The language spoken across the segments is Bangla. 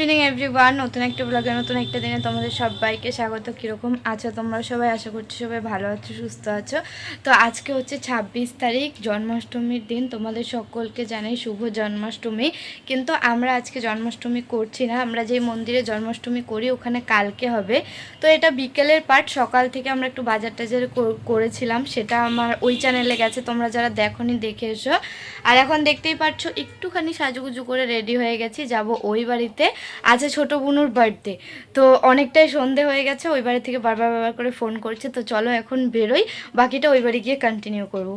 এভরিওয়ান নতুন একটা ব্লগে নতুন একটা দিনে তোমাদের সবাইকে স্বাগত। কীরকম আছো তোমরা সবাই? আশা করছি সবাই ভালো আছো, সুস্থ আছো। তো আজকে হচ্ছে ছাব্বিশ তারিখ, জন্মাষ্টমীর দিন। তোমাদের সকলকে জানাই শুভ জন্মাষ্টমী। কিন্তু আমরা আজকে জন্মাষ্টমী করছি না। আমরা যেই মন্দিরে জন্মাষ্টমী করি, ওখানে কালকে হবে। তো এটা বিকেলের পার্ট সকাল থেকে আমরা একটু বাজার টাজার করেছিলাম। সেটা আমার ওই চ্যানেলে গেছে। তোমরা যারা দেখোনি, দেখে এসো। আর এখন দেখতেই পাচ্ছ একটুখানি সাজুগুজু করে রেডি হয়ে গেছি। যাব ওই বাড়িতে। আছে ছোট বোনুর বার্থডে তো অনেকটাই সন্ধে হয়ে গেছে, ওই বাড়ি থেকে বারবার বারবার করে ফোন করছে। তো চলো এখন বেরোই, বাকিটা ওই বাড়ি গিয়ে কন্টিনিউ করব।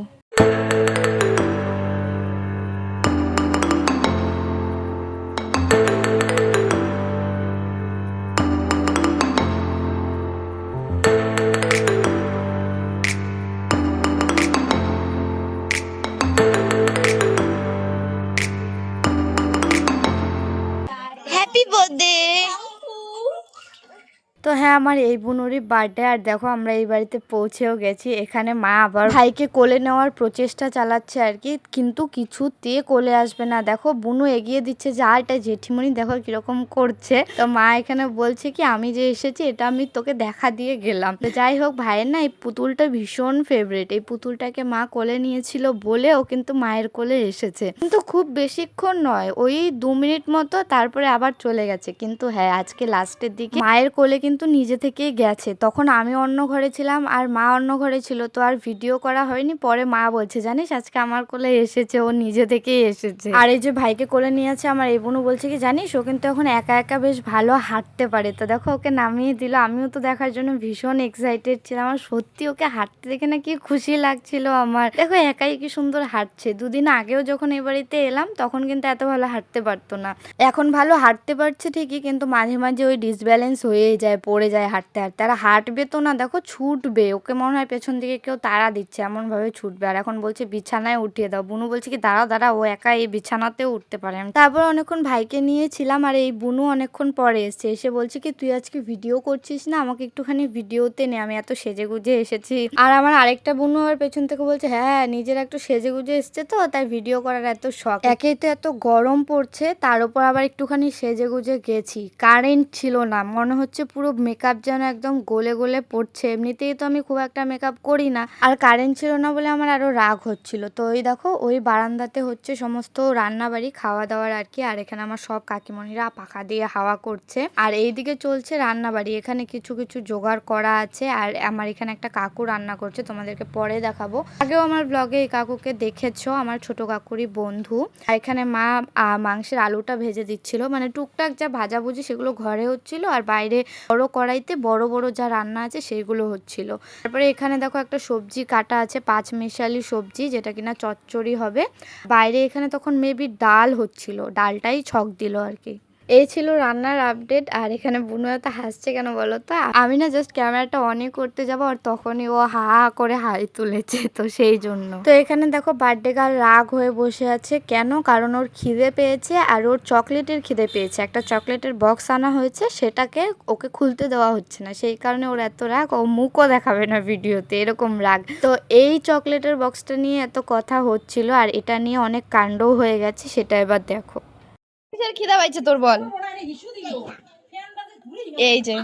আমার এই বুনুরই বার্থডে, আর দেখো আমরা এই বাড়িতে পৌঁছেও গেছি। এখানে মা আবার ভাইকে কোলে নেওয়ার প্রচেষ্টা চালাচ্ছে আর কি, কিন্তু কিছুতে কোলে আসবে না। দেখো, বুনু এগিয়ে দিচ্ছে, যে আর এটা জেঠিমণি দেখো কীরকম করছে। তো মা এখানে বলছে কি, আমি যে এসেছি, এটা আমি তোকে দেখা দিয়ে গেলাম। তো যাই হোক, ভাইয়ের না এই পুতুলটা ভীষণ ফেভারিট এই পুতুলটাকে মা কোলে নিয়েছিল বলেও কিন্তু মায়ের কোলে এসেছে। কিন্তু খুব বেশিক্ষণ নয়, ওই দু মিনিট মতো তারপরে আবার চলে গেছে। কিন্তু হ্যাঁ আজকে লাস্টের দিকে মায়ের কোলে কিন্তু নিজে থেকেই গেছে। তখন আমি অন্য ঘরে ছিলাম আর মা অন্য ঘরে ছিল, তো আর ভিডিও করা হয়নি। পরে মা বলছে, জানিস, আজকে আমার কোলে এসেছে, ও নিজে থেকেই এসেছে। আর এই যে ভাইকে কোলে নিয়েছে আমার এই বোনও বলছে কি, জানিস, ও কিন্তু এখন একা একা বেশ ভালো হাঁটতে পারে। তো দেখো, ওকে নামিয়ে দিল। আমিও তো দেখার জন্য ভীষণ এক্সাইটেড ছিলাম। আমার সত্যি ওকে হাঁটতে দেখে না কি খুশি লাগছিল আমার। দেখো, একাই কি সুন্দর হাঁটছে। দুদিন আগেও যখন এই বাড়িতে এলাম, তখন কিন্তু এত ভালো হাঁটতে পারতো না। এখন ভালো হাঁটতে পারছে ঠিকই, কিন্তু মাঝে মাঝে ওই ডিসব্যালেন্স হয়েই যায়, পড়ে যায়। হাঁটতে হাঁটতে, আর হাঁটবে তো না, দেখো ছুটবে। ওকে মনে হয় পেছন দিকে কেউ তাড়া দিচ্ছে, এমনভাবে ছুটবে। আর এখন বলছে, বিছানায় উঠিয়ে দাও। বুনু বলছে কি, দাঁড়াও দাঁড়াও, ও একা এই বিছানাতেও উঠতে পারে। তারপর অনেকক্ষণ ভাইকে নিয়েছিলাম, আর এই বুনু অনেকক্ষণ পরে এসছে। এসে বলছে কি, তুই আজকে ভিডিও করছিস না? আমাকে একটুখানি ভিডিওতে নে, আমি এত সেজে গুজে এসেছি। আর আমার আরেকটা বুনু আমার পেছন থেকে বলছে হ্যাঁ নিজের একটু সেজে গুজে এসছে তো, তাই ভিডিও করার এত শখ। একেই তো এত গরম পড়ছে, তার উপর আবার একটুখানি সেজে গুজে গেছি। কারেন্ট ছিল না, মনে হচ্ছে পুরো মেকআপ যেন একদম গলে গলে পড়ছে। এমনিতেই তো আমি খুব একটা মেকআপ করি না। আর কারেন্ট ছিল না বলে আমার আরও রাগ হচ্ছিল। তো ওই দেখো, ওই বারান্দাতে হচ্ছে সমস্ত রান্না বাড়ি খাওয়া দাওয়ার আর কি। আর এখানে আমার সব কাকিমণিরা পাখা দিয়ে হাওয়া করছে। আর এইদিকে চলছে রান্নাবাড়ি। এখানে কিছু কিছু জোগাড় করা আছে। আর আমার এখানে একটা কাকু রান্না করছে। তোমাদেরকে পরে দেখাবো। আগেও আমার ব্লগে এই কাকুকে দেখেছ, আমার ছোট কাকুরই বন্ধু। আর এখানে মা মাংসের আলুটা ভেজে দিচ্ছিল। মানে টুকটাক যা ভাজাভুজি সেগুলো ঘরে হচ্ছিল। আর বাইরে বড় কড়াইতে বড় বড় যা রান্না আছে সেইগুলো হচ্ছিল। তারপরে এখানে দেখো একটা সবজি কাটা আছে, পাঁচ মিশালি সবজি যেটা কিনা চচ্চড়ি হবে। বাইরে এখানে তখন মেবি ডাল হচ্ছিল, ডালটাই ছক দিল আর কি। এই ছিল রান্নার আপডেট, আর এখানে বুনু এত হাসছে কেন বলো তো আমি না জাস্ট ক্যামেরাটা অনই করতে যাব আর তখনই ও হা হা করে হাই তুলেছে, তো সেই জন্য। তো এখানে দেখো বার্থডে গার্ল রাগ হয়ে বসে আছে। কেন? কারণ ওর খিদে পেয়েছে আর ওর চকলেটের খিদে পেয়েছে। একটা চকলেটের বক্স আনা হয়েছে, সেটাকে ওকে খুলতে দেওয়া হচ্ছে না। সেই কারণে ওর এত রাগ, ও মুখও দেখাবে না ভিডিওতে, এরকম রাগ। তো এই চকলেটের বক্সটা নিয়ে এত কথা হচ্ছিল, আর এটা নিয়ে অনেক কাণ্ডও হয়ে গেছে, সেটা এবার দেখো। কিসের খিদা পাইছে তোর বল? এই যে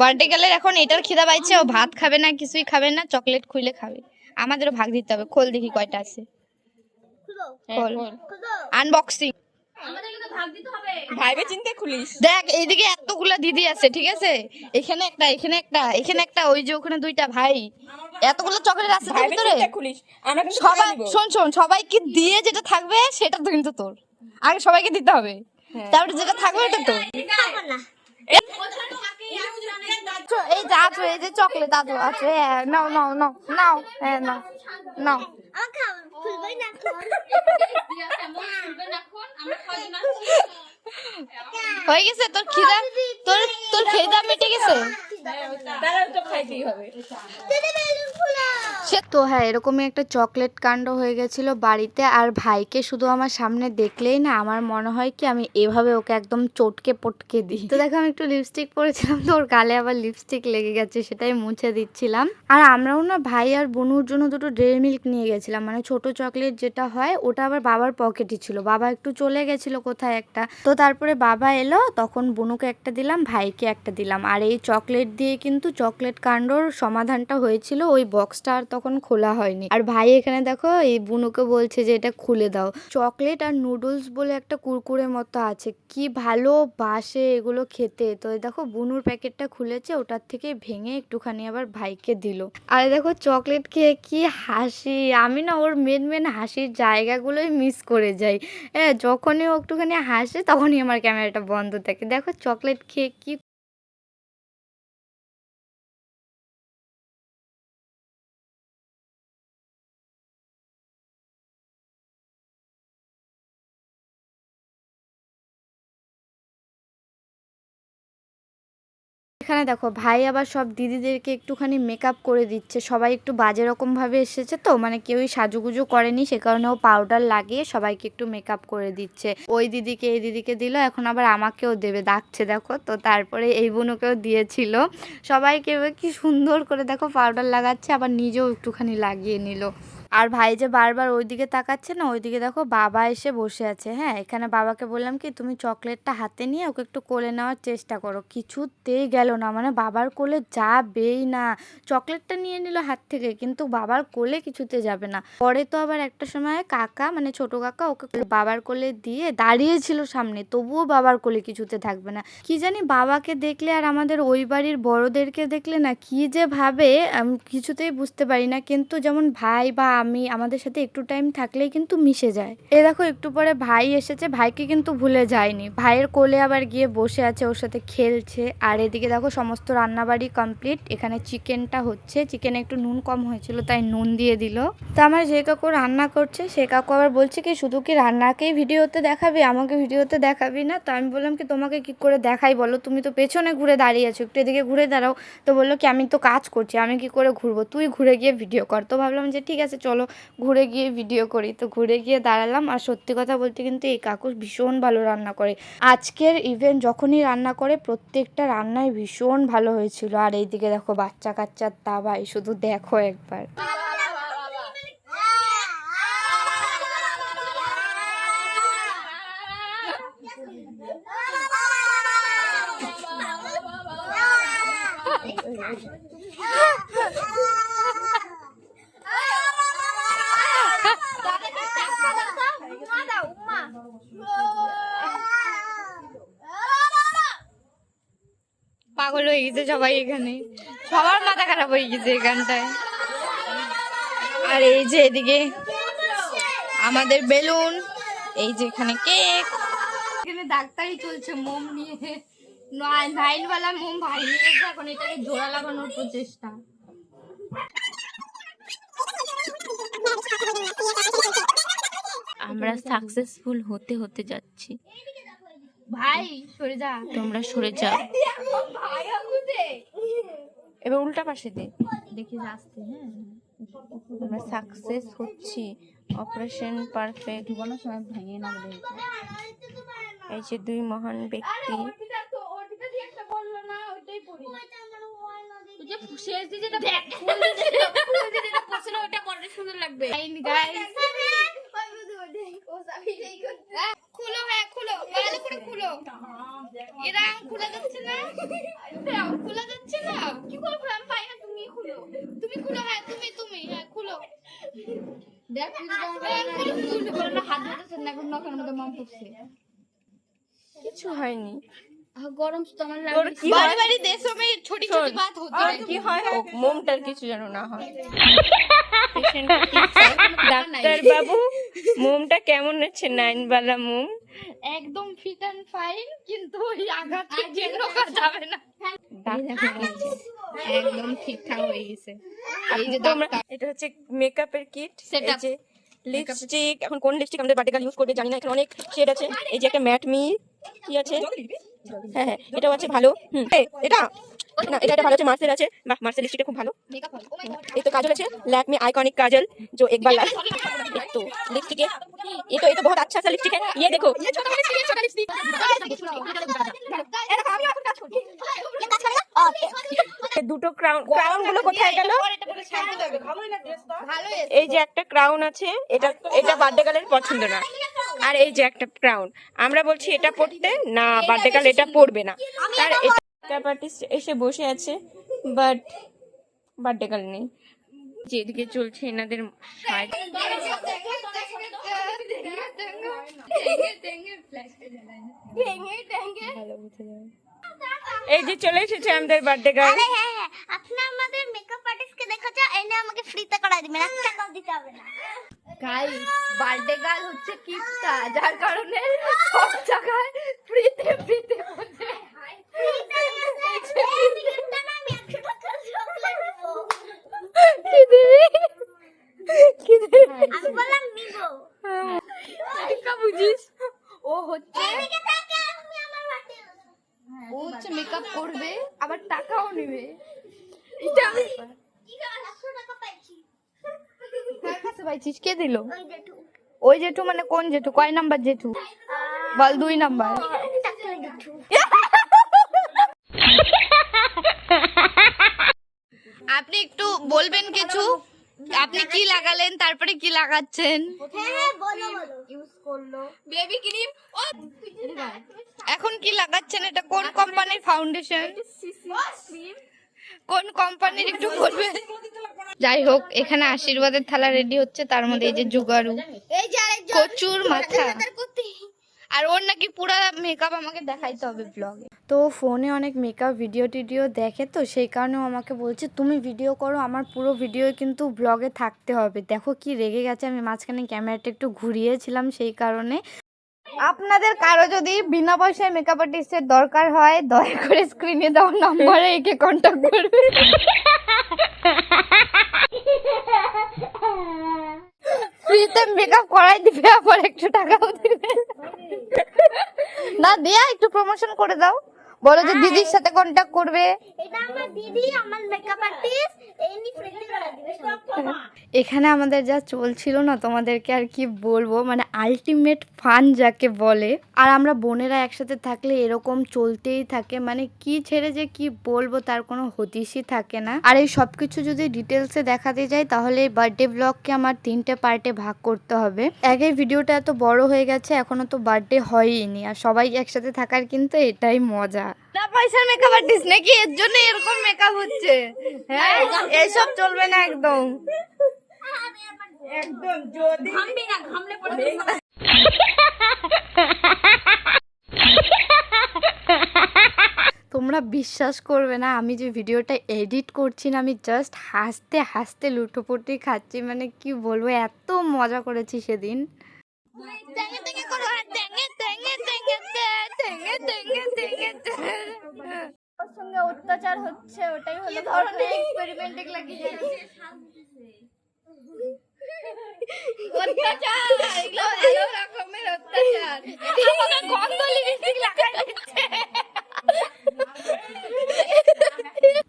বার্থডে গেলের এখন এটার খিদা পাইছে ও ভাত খাবে না কিছুই খাবে না চকলেট খুলে খাবে। আমাদেরও ভাগ দিতে হবে খোল দেখি কয়টা আছে। খোল। আনবক্সিং ভাইবে চিনতে খুলিস। দেখ এইদিকে এতগুলা দিদি আছে ঠিক আছে? এখানে একটা এখানে একটা এখানে একটা ওই যে ওখানে দুইটা ভাই। এতগুলো চকলেট আছে তোর ভিতরে? সবাই শোন শোন সবাইকে দিয়ে যেটা থাকবে সেটা কিন্তু তোর। আগে সবাইকে দিতে হবে। হ্যাঁ। তারপরে যেটা থাকবে এটা তো। এই যে আছো এই যে চকলেট আছে আছে। হ্যাঁ নাও নাও নাও নাও। হ্যাঁ নাও নাও। হয়ে গেছে? তোর খিদা? তোর তোর খিদা মিটে গেছে? তো তো হ্যাঁ এরকমই একটা চকলেট কাণ্ড হয়ে গেছিল বাড়িতে আর ভাইকে শুধু আমার সামনে দেখলেই না আমার মনে হয় কি আমি এভাবে ওকে একদম চটকে পটকে দিই। তো দেখো আমি একটু লিপস্টিক পরেছিলাম তো ওর গালে আবার লিপস্টিক লেগে গেছে সেটাই মুছে দিচ্ছিলাম। আর আমরাও না ভাই আর বনুর জন্য দুটো ডেয়ারি মিল্ক নিয়ে গেছিলাম মানে ছোট চকলেট যেটা হয় ওটা আবার বাবার পকেটে ছিল। বাবা একটু চলে গেছিল কোথায় একটা। তো তারপরে বাবা এলো তখন বনুকে একটা দিলাম ভাইকে একটা দিলাম। আর এই চকলেট দিয়ে কিন্তু চকলেট কাণ্ডর সমাধানটা হয়েছিল, ওই বক্সটা আর তখন খোলা হয়নি। আর ভাই এখানে দেখো, এই বুনুকে বলছে যে এটা খুলে দাও। চকলেট আর নুডলস বলে একটা কুরকুরে মতো আছে, কি ভালো বাসে এগুলো খেতে। তো দেখো, বুনুর প্যাকেটটা খুলেছে, ওটার থেকে ভেঙে একটুখানি আবার ভাইকে দিল। আর দেখো, চকলেট খেয়ে কি হাসি। আমি না ওর মেন মেন হাসির জায়গাগুলোই মিস করে যাই। হ্যাঁ যখনই ও একটুখানি হাসে, তখনই আমার ক্যামেরাটা বন্ধ থাকে। দেখো, চকলেট খেয়ে কি এখানে দেখো, ভাই আবার সব দিদিদেরকে একটুখানি মেকআপ করে দিচ্ছে। সবাই একটু বাজে রকম ভাবে এসেছে তো মানে কেউই সাজুগুজু করেনি, সে কারণে ও পাউডার লাগিয়ে সবাইকে একটু মেকআপ করে দিচ্ছে। ওই দিদিকে, এই দিদিকে দিল, এখন আবার আমাকেও দেবে, ডাকছে দেখো। তো তারপরে এই বোনকেও দিয়েছিল। সবাইকে কি সুন্দর করে দেখো পাউডার লাগাচ্ছে, আবার নিজেও একটুখানি লাগিয়ে নিল। আর ভাই যে বারবার ওইদিকে তাকাচ্ছে না, ওইদিকে দেখো বাবা এসে বসে আছে। হ্যাঁ এখানে বাবাকে বললাম কি, তুমি চকলেটটা হাতে নিয়ে ওকে একটু কোলে নেওয়ার চেষ্টা করো। কিছুতেই গেল না মানে বাবার কোলে যাবেই না। চকলেটটা নিয়ে নিল হাত থেকে, কিন্তু বাবার কোলে কিছুতে যাবে না। পরে তো আবার একটা সময় কাকা মানে ছোট কাকা, ওকে বাবার কোলে দিয়ে দাঁড়িয়েছিল সামনে, তবুও বাবার কোলে কিছুতে থাকবে না। কি জানি বাবাকে দেখলে আর আমাদের ওই বাড়ির বড়দেরকে দেখলে না, কি যে ভাবে কিছুতেই বুঝতে পারি না। কিন্তু যেমন ভাই বা আমি, আমাদের সাথে একটু টাইম থাকলেই কিন্তু মিশে যায়। এ দেখো, একটু পরে ভাই এসেছে, ভাইকে কিন্তু ভুলে যায়নি। ভাইয়ের কোলে আবার গিয়ে বসে আছে, ওর সাথে খেলছে। আর এদিকে দেখো, সমস্ত রান্নাবাড়ি কমপ্লিট এখানে চিকেনটা হচ্ছে। চিকেনে একটু নুন কম হয়েছিল, তাই নুন দিয়ে দিল। তো আমার যে কাকু রান্না করছে, সে কাকু আবার বলছে কি, শুধু কি রান্নাকেই ভিডিওতে দেখাবি? আমাকে ভিডিওতে দেখাবি না? তো আমি বললাম কি, তোমাকে কি করে দেখাই বলো? তুমি তো পেছনে ঘুরে দাঁড়িয়ে আছো। একটু এদিকে ঘুরে দাঁড়াও। তো বলল কি, আমি তো কাজ করছি, আমি কি করে ঘুরবো? তুই ঘুরে গিয়ে ভিডিও কর। তো ভাবলাম যে, ঠিক আছে, চলো ঘুরে গিয়ে ভিডিও করি। তো ঘুরে গিয়ে দাঁড়ালাম আর সত্যি কথা বলতে কিন্তু এই কাকু ভীষণ ভালো রান্না করে। আজকের ইভেন্ট যখনই রান্না করে প্রত্যেকটা রান্নাই ভীষণ ভালো হয়েছিল। আর এইদিকে দেখো বাচ্চা কাচ্চার দাবাই শুধু দেখো একবার। পাগল হয়ে গেছে সবাই এখানে। সবার মাথা খারাপ হয়ে গেছে এখানটায়। আর এই যে এদিকে আমাদের বেলুন, এই যে এখানে কেক। এখানে ডাক্তারি চলছে মোম নিয়ে। নাইনওয়ালা মোম ভাই নিয়ে এখন এটাকে জোড়া লাগানোর প্রচেষ্টা। আমরা সাকসেসফুল হতে হতে যাচ্ছি। ভাই সরে যা। তোমরা সরে যাও। এবার উল্টা পাশে দে। দেখি আসতে হ্যাঁ। আমরা সাকসেস হচ্ছি। অপারেশন পারফেক্ট ঢুকানোর সময় ভেঙে না বলে এই যে দুই মহান ব্যক্তি। খুলো হ্যাঁ খুলো। ভালো করে খুলো। এরা খোলা যাচ্ছে না? খোলা যাচ্ছে না? কি করে খুলো আমি পাই না তুমি খুলো। তুমি খুলো হ্যাঁ তুমি তুমি হ্যাঁ খুলো। দেখ হ্যাঁ, খুলো না, হাত ধরেছেন না এখন নখের মধ্যে মম পড়ছে। কিছু হয়নি। গরম তো আমার তোর লাগে কি বাড়ি হয়? বাড়ি দেশো মে ছোটি ছোটি শোন, বাত होती আর रहती কি है। হয় ও মোমটার কিছু যেন না হয় Patient কে কি চাই? ডাক্তার বাবু মোমটা কেমন হচ্ছে নাইন বালা মোম একদম ফিট এন্ড ফাইন কিন্তু ওই আঘাতের জন্য করা যাবে না ডাক্তার বলছে। একদম ঠিকঠাক হয়ে গেছে এই যে তোমরা এটা হচ্ছে মেকআপের কিট Setup. এই যে লিপস্টিক এখন কোন লিপস্টিক আমাদের বার্টিকাল ইউজ করবে জানি না এখানে অনেক শেড আছে এই যে একটা ম্যাট মি কি আছে? হ্যাঁ হ্যাঁ এটাও আছে ভালো। হুম। এটা? না এটা একটা ভালো আছে মার্সেল আছে বাহ মার্সেল লিপস্টিকটা খুব ভালো এই তো কাজল আছে लैक्मे आइकॉनिक काजल जो एक बार ला एक तो लिपस्टिक है ये तो ये तो बहुत अच्छा सा लिपस्टिक है ये देखो ये छोटा लिपस्टिक है छोटा लिपस्टिक দুটো ক্রাউন ক্রাউন গুলো কোথায় গেল এই যে একটা ক্রাউন আছে এটা এটা বার্থডে গার্লের পছন্দ না আর এই যে একটা ক্রাউন আমরা বলছি এটা পড়তে না বার্থডে গার্ল এটা পড়বে না তার মেকআপ আর্টিস্ট এসে বসে আছে বাট বার্থডে গার্ল নেই। যেদিকে চলছে এনাদের এই যে চলে এসেছে আমাদের বার্থডে গার্ল হ্যাঁ হ্যাঁ আপনি আমাদের মেকআপ আর্টিস্টকে দেখাচ্ছেন এনে আমাকে ফ্রিতে করা দিবেন। এক টাকাও দিতে হবে না? গাইস বার্থডে গার্ল হচ্ছে কিপটা যার কারণে সব জায়গায় ফ্রিতে ফ্রিতে হচ্ছে। ও হচ্ছে ও হচ্ছে মেকআপ করবে আবার টাকাও নেবে এটা আমি কি করে 100 টাকা পাইছি কার কাছে পাইছিস কে দিল? ওই জেঠু মানে কোন জেঠু? কয় নাম্বার জেঠু? বল দুই নাম্বার টাকা দেখো আপনি একটু বলবেন কিছু? আপনি কি লাগালেন? তারপরে কি লাগাচ্ছেন? বলো বলো ইউজ করল বেবি ক্রিম এখন কি লাগাচ্ছেন? এটা কোন কোম্পানির ফাউন্ডেশন কোন কোম্পানির একটু বলবেন? যাই হোক এখানে আশীর্বাদের থালা রেডি হচ্ছে। তার মধ্যে এই যে জুগারু। কচুর মাথা। আর ওর নাকি পুরো মেকআপ আমাকে দেখাইতে হবে ব্লগে তো ফোনে অনেক মেকআপ ভিডিও টিডিও দেখে তো সেই কারণে ও আমাকে বলছে তুমি ভিডিও করো আমার পুরো ভিডিও কিন্তু ব্লগে থাকতে হবে। দেখো কি রেগে গেছে আমি মাঝখানে ক্যামেরাটা একটু ঘুরিয়েছিলাম সেই কারণে। আপনাদের কারও যদি বিনা পয়সায় মেকআপ আর্টিস্টের দরকার হয় দয়া করে স্ক্রিনে দেওয়া নাম্বারে একে কন্ট্যাক্ট করবে। ফ্রিতে মেকআপ করাই দিবে আবার একটু টাকাও দিবে। না দিয়া একটু প্রমোশন করে দাও। বলো যে দিদির সাথে কন্ট্যাক্ট করবে। এটা আমার দিদি আমার মেকআপ আর্টিস্ট এনি ফ্রিতে করা। দিবে এখানে আমাদের যা চলছিল না তোমাদেরকে আর কি বলব মানে আলটিমেট ফান যাকে বলে। আর আমরা বোনেরা একসাথে থাকলে এরকম চলতেই থাকে মানে কি ছেড়ে যে কি বলব তার কোনো হদিশই থাকে না। আর এই সব কিছু যদি ডিটেলসে দেখাতে যাই তাহলে এই বার্থডে ব্লগকে আমার তিনটে পার্টে ভাগ করতে হবে। আগে ভিডিওটা এত বড় হয়ে গেছে এখনও তো বার্থডে হয়ইনি আর সবাই একসাথে থাকার কিন্তু এটাই মজা। না পয়সার মেকআপ আর্টিস্ট নাকি? এর জন্য এরকম মেকআপ হচ্ছে। হ্যাঁ এইসব চলবে না একদম। ঘামবি না ঘামলে পড়ে তোমরা বিশ্বাস করবে না আমি যে ভিডিওটা এডিট করছি না আমি জাস্ট হাসতে হাসতে লুটোপুটি খাচ্ছি মানে কি বলব এত মজা করেছি সেদিন। ওর সঙ্গে অত্যাচার হচ্ছে ওটাই হলো ধরনের এক্সপেরিমেন্ট এগুলা কি অত্যাচার এগুলো ভালো রকমের অত্যাচার। আমাকে গন্ধ লিপস্টিক লাগাই দিচ্ছে।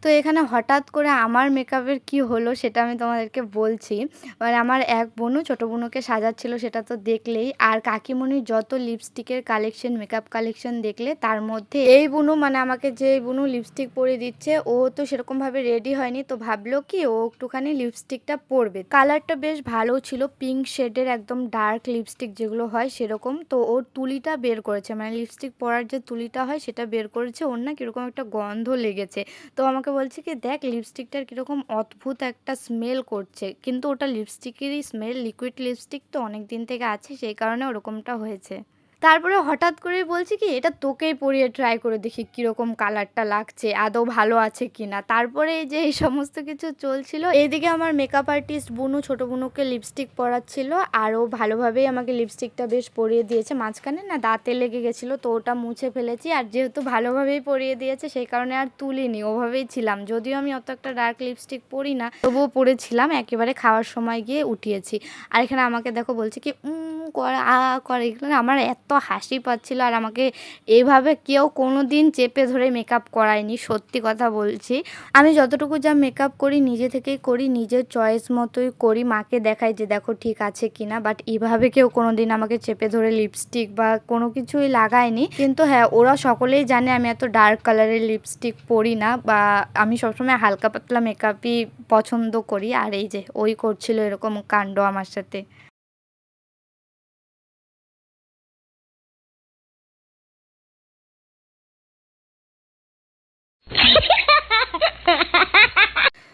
তো এখানে হঠাৎ করে আমার মেকআপের কি হলো সেটা আমি তোমাদেরকে বলছি। মানে আমার এক বোনও ছোটো বোনকে সাজাচ্ছিল সেটা তো দেখলেই। আর কাকিমণির যত লিপস্টিকের কালেকশন মেকআপ কালেকশন দেখলে তার মধ্যে এই বুনু মানে আমাকে যে বুনু লিপস্টিক পরিয়ে দিচ্ছে, ও তো সেরকমভাবে রেডি হয়নি। তো ভাবলো কি ও একটুখানি লিপস্টিকটা পরবে। কালারটা বেশ ভালো ছিল পিঙ্ক শেডের একদম ডার্ক লিপস্টিক যেগুলো হয় সেরকম। তো ওর তুলিটা বের করেছে মানে লিপস্টিক পরার যে তুলিটা হয় সেটা বের করেছে। ওর না কীরকম একটা গন্ধ লেগেছে। তো আমাকে বলছে কি, দেখ লিপস্টিকটার কীরকম অদ্ভুত একটা স্মেল করছে। কিন্তু ওটা লিপস্টিকেরই স্মেল লিকুইড লিপস্টিক তো অনেক দিন থেকে আছে, সেই কারণে ওরকমটা হয়েছে। তারপরে হঠাৎ করে বলছি কি এটা তোকেই পরিয়ে ট্রাই করে দেখি কীরকম কালারটা লাগছে আদৌ ভালো আছে কি না তারপরে যে এই সমস্ত কিছু চলছিল এইদিকে আমার মেকআপ আর্টিস্ট বুনু ছোটো বুনুকে লিপস্টিক পরাচ্ছিল আরও ভালোভাবেই আমাকে লিপস্টিকটা বেশ পরিয়ে দিয়েছে। মাঝখানে না দাঁতে লেগে গেছিল তো ওটা মুছে ফেলেছি আর যেহেতু ভালোভাবেই পরিয়ে দিয়েছে সেই কারণে আর তুলিনি ওভাবেই ছিলাম। যদিও আমি অত একটা ডার্ক লিপস্টিক পরি না তবুও পরেছিলাম একেবারে খাওয়ার সময় গিয়ে উঠিয়েছি। আর এখানে আমাকে দেখো বলছে কি "উম, করে আ করে এগুলো আমার এত হাসি পাচ্ছিল আর আমাকে এইভাবে কেউ কোনো দিন চেপে ধরে মেকআপ করায়নি, সত্যি কথা বলছি। আমি যতটুকু যা মেকআপ করি, নিজে থেকেই করি, নিজের চয়েস মতোই করি, মাকে দেখাই যে দেখো ঠিক আছে কিনা বাট এভাবে কেউ কোনো দিন আমাকে চেপে ধরে লিপস্টিক বা কোনো কিছুই লাগায়নি। কিন্তু হ্যাঁ ওরা সকলেই জানে আমি এত ডার্ক কালারের লিপস্টিক পরি না বা আমি সবসময় হালকা পাতলা মেকআপই পছন্দ করি। আর এই যে, ওই করছিল এরকম কাণ্ড আমার সাথে।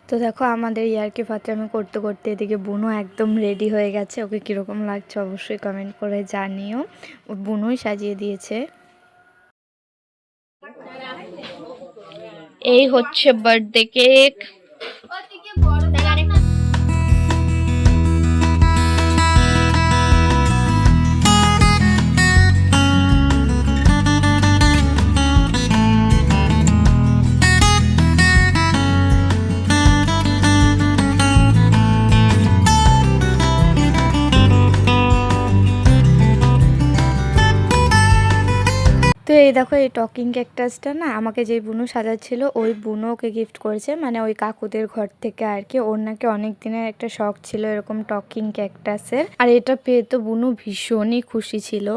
তো দেখো আমাদের ইয়ারকি আমি করতে করতে এদিকে বুনো একদম রেডি হয়ে গেছে। ওকে কীরকম লাগছে অবশ্যই কমেন্ট করে জানিও। বুনোই সাজিয়ে দিয়েছে। এই হচ্ছে বার্থডে কেক এই দেখো, এই টকিং ক্যাকটাসটা না আমাকে যে বুনু সাজাচ্ছিল, ওই বুনো ওকে গিফট করেছে। মানে ওই কাকুদের ঘর থেকে আর কি। ওর নাকি অনেক দিনের একটা শখ ছিল এরকম টকিং ক্যাকটাসের আর এটা পেয়ে তো বুনু ভীষণই খুশি ছিল।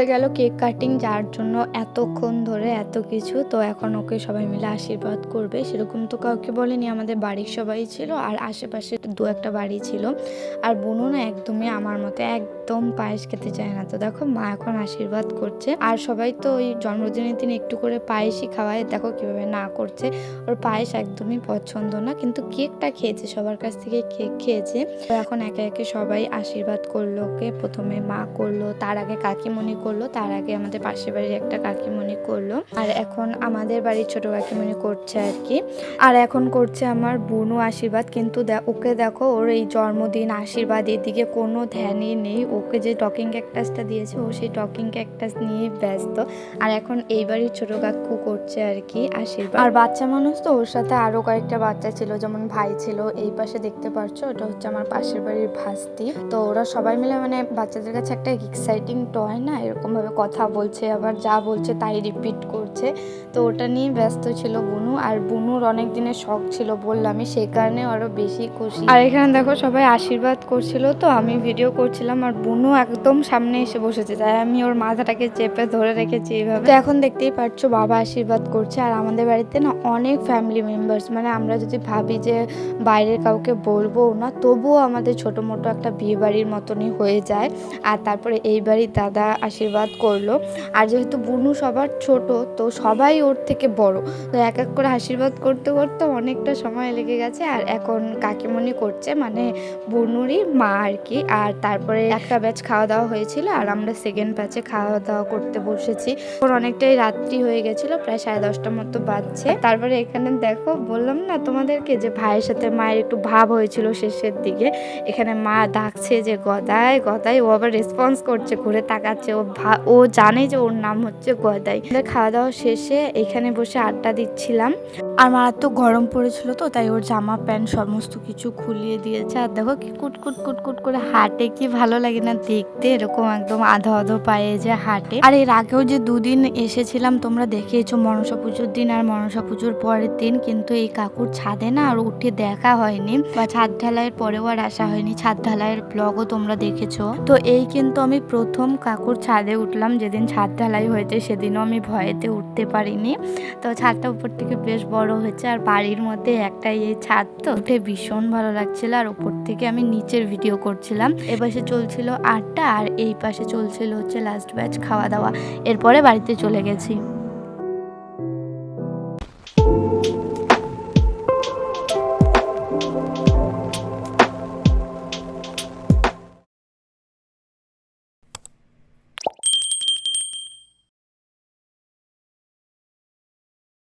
হয়ে গেল কেক কাটিং, যার জন্য এতক্ষণ ধরে এত কিছু। তো এখন ওকে সবাই মিলে আশীর্বাদ করবে। সেরকম তো কাউকে বলেনি, আমাদের বাড়ির সবাই ছিল আর আশেপাশে দু একটা বাড়ি ছিল। আর বোনও না একদমই আমার মতো একদম পায়েস খেতে চায় না। তো দেখো, মা এখন আশীর্বাদ করছে। আর সবাই তো ওই জন্মদিনের দিন একটু করে পায়েসই খাওয়ায়। দেখো কীভাবে না করছে। ওর পায়েস একদমই পছন্দ না, কিন্তু কেকটা খেয়েছে, সবার কাছ থেকে কেক খেয়েছে। তো এখন একে একে সবাই আশীর্বাদ করল, ওকে প্রথমে মা করল, তার আগে কাকিমণি করল। তার আগে আমাদের পাশের বাড়ির একটা কাকিমণি করল। আর এখন আমাদের বাড়ির ছোট কাকিমণি করছে আর কি। আর এখন করছে আমার বুনু আশীর্বাদ, কিন্তু ওকে দেখো, ওর এই জন্মদিন আশীর্বাদ এদিকে কোনো ধ্যানই নেই। ওকে যে টকিং ক্যাকটাসটা দিয়েছে, ও সেই টকিং ক্যাকটাস নিয়ে ব্যস্ত। আর এখন এই বাড়ির ছোট কাকু করছে আর কি আশীর্বাদ। আর বাচ্চা মানুষ তো, ওর সাথে আরও কয়েকটা বাচ্চা ছিল, যেমন ভাই ছিল, এই পাশে দেখতে পারছ, ওটা হচ্ছে আমার পাশের বাড়ির ভাস্তি। তো ওরা সবাই মিলে মানে বাচ্চাদের কাছে একটা এক্সাইটিং টয় না, এরকম ভাবে কথা বলছে আবার যা বলছে তাই রিপিট করছে। তো ওটা নিয়ে ব্যস্ত ছিল বুনু আর বুনুর অনেক দিনের শখ ছিল বললামই সেই কারণে আরও বেশি খুশি। আর এখানে দেখো সবাই আশীর্বাদ করছিল তো আমি ভিডিও করছিলাম আর বুনু একদম সামনে এসে বসেছে তাই আমি ওর মাথাটাকে চেপে ধরে রেখেছি এইভাবে। তো এখন দেখতেই পাচ্ছ বাবা আশীর্বাদ করছে আর আমাদের বাড়িতে না অনেক ফ্যামিলি মেম্বার্স মানে আমরা যদি ভাবি যে বাইরের কাউকে বলব না তবুও আমাদের ছোট মোটো একটা বিয়ে বাড়ির মতনই হয়ে যায়। আর তারপরে এই বাড়ির দাদা আশীর্বাদ করল। আর যেহেতু বুনু সবার ছোট, তো সবাই ওর থেকে বড়। তো এক এক করে আশীর্বাদ করতে করতে অনেকটা সময় লেগে গেছে। আর এখন কাকিমণি করছে মানে বুনুরই মা আর কি। আর তারপরে একটা ব্যাচ খাওয়া দাওয়া হয়েছিল, আর আমরা সেকেন্ড ব্যাচে খাওয়া দাওয়া করতে বসেছি। ওর অনেকটাই রাত্রি হয়ে গেছিল, প্রায় সাড়ে দশটার মতো বাজছে। তারপরে এখানে দেখো, বললাম না তোমাদেরকে যে ভাইয়ের সাথে মায়ের একটু ভাব হয়েছিল শেষের দিকে? এখানে মা ডাকছে যে গদায় গদায় ও আবার রেসপন্স করছে, ঘুরে তাকাচ্ছে। ও ও জানে যে ওর নাম হচ্ছে গদাই। খাওয়া দাওয়া শেষে এখানে বসে আড্ডা দিচ্ছিলাম। আর মারাত্মক গরম পড়েছিল তো, তাই ওর জামা, প্যান্ট সমস্ত কিছু খুলিয়ে দিয়েছে। আর দেখো কি কুট কুট কুট কুট করে হাঁটে, কি ভালো লাগে না দেখতে। এরকম একদম আধো আধো পায়ে যে হাঁটে। আর এর আগেও যে দুদিন এসেছিলাম, তোমরা দেখিয়েছো মনসা পুজোর দিন আর মনসা পুজোর পরের দিন। কিন্তু এই কাকুর ছাদে না আর উঠে দেখা হয়নি। বা ছাদ ঢালাইয়ের পরেও আর আসা হয়নি। ছাদ ঢালাইয়ের ব্লগও তোমরা দেখেছ। তো এই কিন্তু আমি প্রথম কাকুর ছাদে ছাদে উঠলাম, যেদিন ছাদ ঢালাই হয়েছে সেদিনও আমি ভয়েতে উঠতে পারিনি। তো ছাদটা উপর থেকে বেশ বড় হয়েছে আর বাড়ির মধ্যে একটা এই ছাদ তো। উঠে ভীষণ ভালো লাগছিল আর উপর থেকে আমি নিচের ভিডিও করছিলাম। এ পাশে চলছিল আটটা আর এই পাশে চলছিল হচ্ছে লাস্ট ব্যাচ খাওয়া দাওয়া। এরপরে বাড়িতে চলে গেছি।